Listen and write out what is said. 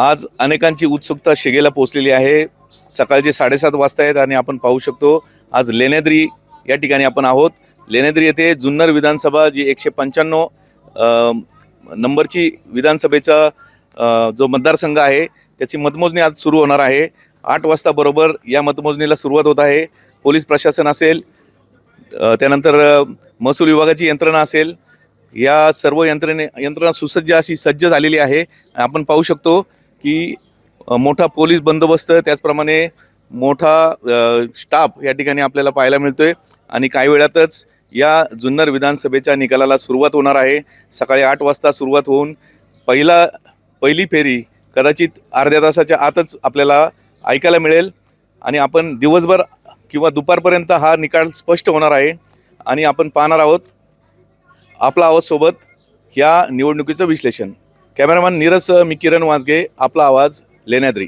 आज अनेकांची उत्सुकता शिगेला पोचलेली आहे. सकाळचे साडेसात वाजता आहेत आणि आपण पाहू शकतो आज लेण्याद्री या ठिकाणी आपण आहोत. लेण्याद्री येथे जुन्नर विधानसभा जी एकशे पंच्याण्णव नंबरची विधानसभेचा जो मतदारसंघ आहे त्याची मतमोजणी आज सुरू होणार आहे. आठ वाजता बरोबर या मतमोजणीला सुरुवात होत आहे. पोलीस प्रशासन असेल त्यानंतर महसूल विभागाची यंत्रणा असेल. या सर्व यंत्रणे यंत्रणा सुसज्ज अशी सज्ज झालेली आहे. आपण पाहू शकतो की मोठा पोलीस बंदोबस्त त्याचप्रमाणे मोठा स्टाफ या ठिकाणी आपल्याला पाहायला मिळतोय. आणि काही वेळातच या जुन्नर विधानसभेच्या निकालाला सुरुवात होणार आहे. सकाळी आठ वाजता सुरुवात होऊन पहिला पहिली फेरी कदाचित अर्ध्या तासाच्या आतच आपल्याला ऐकायला मिळेल. आणि आपण दिवसभर किंवा दुपारपर्यंत हा निकाल स्पष्ट होणार आहे. आणि आपण पाहणार आहोत आपला आवाजसोबत ह्या निवडणुकीचं विश्लेषण. कॅमेरामॅन नीरज मी किरण वाजगे आपला आवाज लेण्याद्री.